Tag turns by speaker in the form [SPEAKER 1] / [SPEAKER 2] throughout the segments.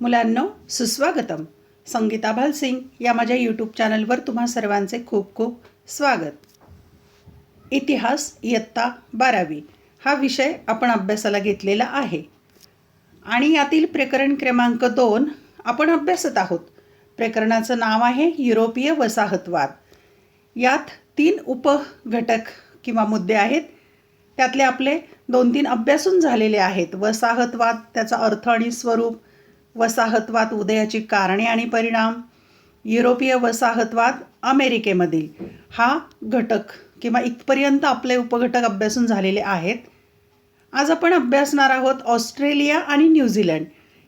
[SPEAKER 1] मुलांनो सुस्वागतम. संगीता भालसिंग या माझ्या यूट्यूब चॅनलवर तुम्हा सर्वांचे खूप खूप स्वागत. इतिहास इयत्ता बारावी हा विषय आपण अभ्यासाला घेतलेला आहे. आणि यातील प्रकरण क्रमांक दोन आपण अभ्यासत आहोत. प्रकरणाचं नाव आहे युरोपीय वसाहतवाद. यात तीन उपघटक किंवा मुद्दे आहेत. त्यातले आपले दोन तीन अभ्यासून झालेले आहेत. वसाहतवाद त्याचा अर्थ आणि स्वरूप वसाहतवाद उदयाची कारणे आणि परिणाम. युरोपीय वसाहतवाद अमेरिकेमधील हा घटक किंवा इथपर्यंत आपले उपघटक अभ्यासून झालेले आहेत. आज आपण अभ्यासणार आहोत ऑस्ट्रेलिया आणि न्यूझीलंड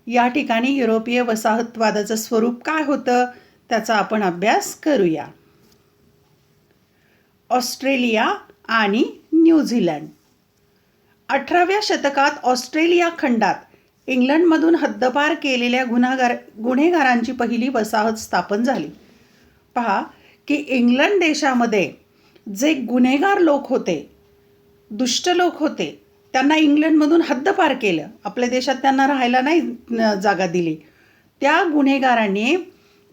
[SPEAKER 1] या ठिकाणी युरोपीय वसाहतवादाचं स्वरूप काय होतं त्याचा आपण अभ्यास करूया. ऑस्ट्रेलिया आणि न्यूझीलंड अठराव्या शतकात ऑस्ट्रेलिया खंडात इंग्लंडमधून हद्दपार केलेल्या गुन्हागार गुन्हेगारांची पहिली वसाहत स्थापन झाली. पहा की इंग्लंड देशामध्ये जे गुन्हेगार लोक होते दुष्ट लोक होते त्यांना इंग्लंडमधून हद्दपार केलं. आपल्या देशात त्यांना राहायला नाही जागा दिली. त्या गुन्हेगारांनी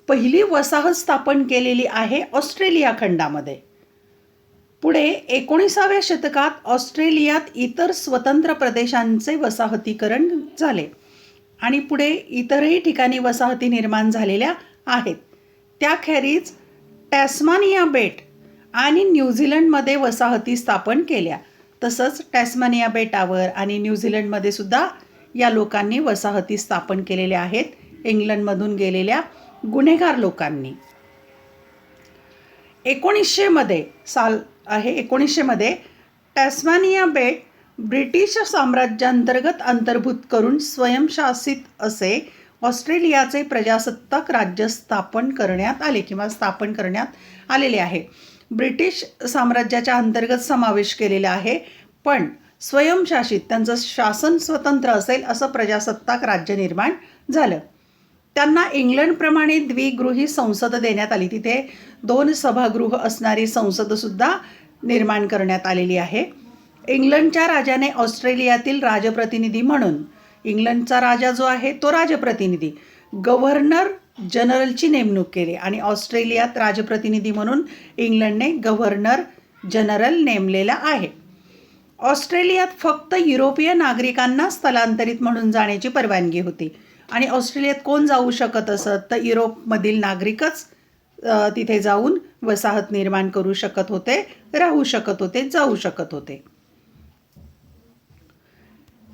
[SPEAKER 1] पहिली वसाहत स्थापन केलेली आहे ऑस्ट्रेलिया खंडामध्ये. पुढे एकोणीसाव्या शतकात ऑस्ट्रेलियात इतर स्वतंत्र प्रदेशांचे वसाहतीकरण झाले. आणि पुढे इतरही ठिकाणी वसाहती निर्माण झालेल्या आहेत. त्याखेरीज टॅस्मानिया बेट आणि न्यूझीलंडमध्ये वसाहती स्थापन केल्या. तसंच टॅस्मानिया बेटावर आणि न्यूझीलंडमध्ये सुद्धा या लोकांनी वसाहती स्थापन केलेल्या आहेत. इंग्लंडमधून गेलेल्या गुन्हेगार लोकांनी. एकोणीसशेमध्ये साल आहे. एकोणीसशेमध्ये टॅस्मानिया बेट ब्रिटिश साम्राज्याअंतर्गत अंतर्भूत करून स्वयंशासित असे ऑस्ट्रेलियाचे प्रजासत्ताक राज्य स्थापन करण्यात आले किंवा स्थापन करण्यात आलेले आहे. ब्रिटिश साम्राज्याच्या अंतर्गत समावेश केलेला आहे. पण स्वयंशासित त्यांचं शासन स्वतंत्र असेल असं प्रजासत्ताक राज्य निर्माण झालं. त्यांना इंग्लंडप्रमाणे द्विगृही संसद देण्यात आली. तिथे दोन सभागृह असणारी संसदसुद्धा निर्माण करण्यात आलेली आहे. इंग्लंडच्या राजाने ऑस्ट्रेलियातील राजप्रतिनिधी म्हणून इंग्लंडचा राजा जो आहे तो राजप्रतिनिधी गव्हर्नर जनरलची नेमणूक केली आणि ऑस्ट्रेलियात राजप्रतिनिधी म्हणून इंग्लंडने गव्हर्नर जनरल नेमलेला आहे. ऑस्ट्रेलियात फक्त युरोपीय नागरिकांना स्थलांतरित म्हणून जाण्याची परवानगी होती. आणि ऑस्ट्रेलियात कोण जाऊ शकत असत? तर युरोपमधील नागरिकच तिथे जाऊन वसाहत निर्माण करू शकत होते राहू शकत होते जाऊ शकत होते.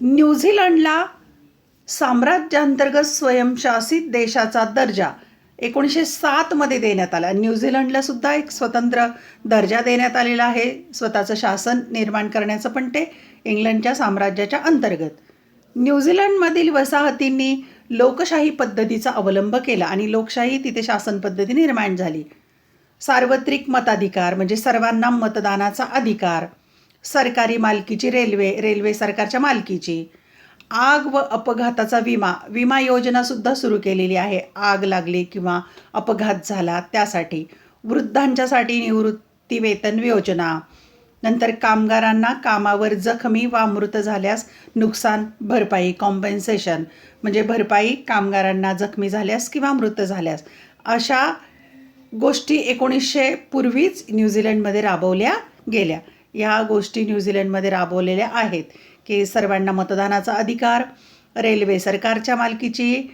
[SPEAKER 1] न्यूझीलंडला साम्राज्याअंतर्गत स्वयंशासित देशाचा दर्जा एकोणीसशे सातमध्ये देण्यात आला. न्यूझीलंडला सुद्धा एक स्वतंत्र दर्जा देण्यात आलेला आहे. स्वतःचं शासन निर्माण करण्याचं पण ते इंग्लंडच्या साम्राज्याच्या अंतर्गत. न्यूझीलंडमधील वसाहतींनी लोकशाही पद्धतीचा अवलंब केला आणि लोकशाही तिथे शासन पद्धती निर्माण झाली. सार्वत्रिक मताधिकार म्हणजे सर्वांना मतदानाचा अधिकार. सरकारी मालकीची रेल्वे रेल्वे सरकारच्या मालकीची. आग व अपघाताचा विमा विमा योजनासुद्धा सुरू केलेली आहे. आग लागली किंवा अपघात झाला त्यासाठी. वृद्धांच्यासाठी निवृत्ती वेतन योजना. नंतर कामगारांना कामावर जखमी वा मृत झाल्यास नुकसान भरपाई कॉम्पेन्सेशन म्हणजे भरपाई कामगारांना जखमी झाल्यास किंवा मृत झाल्यास अशा गोष्टी एकोणीसशे पूर्वीच न्यूझीलंडमध्ये राबवल्या गेल्या. ह्या गोष्टी न्यूझीलंडमध्ये राबवलेल्या आहेत की सर्वांना मतदानाचा अधिकार रेल्वे सरकारच्या मालकीची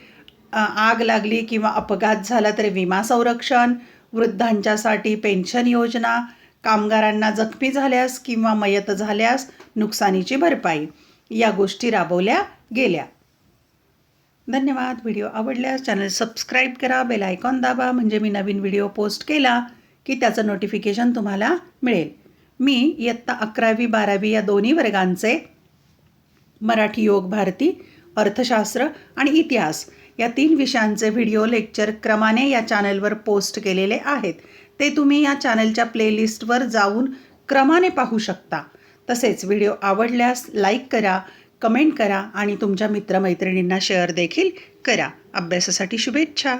[SPEAKER 1] आग लागली किंवा अपघात झाला तर विमा संरक्षण वृद्धांच्यासाठी पेन्शन योजना कामगारांना जखमी झाल्यास किंवा मयत झाल्यास नुकसानीची भरपाई या गोष्टी राबवल्या गेल्या. धन्यवाद. व्हिडिओ आवडल्यास चॅनल सबस्क्राईब करा बेल आयकॉन दाबा म्हणजे मी नवीन व्हिडिओ पोस्ट केला की त्याचं नोटिफिकेशन तुम्हाला मिळेल. मी इयत्ता अकरावी बारावी या दोन्ही वर्गांचे मराठी योग भारती अर्थशास्त्र आणि इतिहास या तीन विषयांचे व्हिडिओ लेक्चर क्रमाने या चॅनलवर पोस्ट केलेले आहेत. ते तुम्ही या चॅनलच्या प्लेलिस्टवर जाऊन क्रमाने पाहू शकता. तसेच व्हिडिओ आवडल्यास लाईक करा कमेंट करा आणि तुमच्या मित्रमैत्रिणींना शेअर देखील करा. अभ्यासासाठी शुभेच्छा.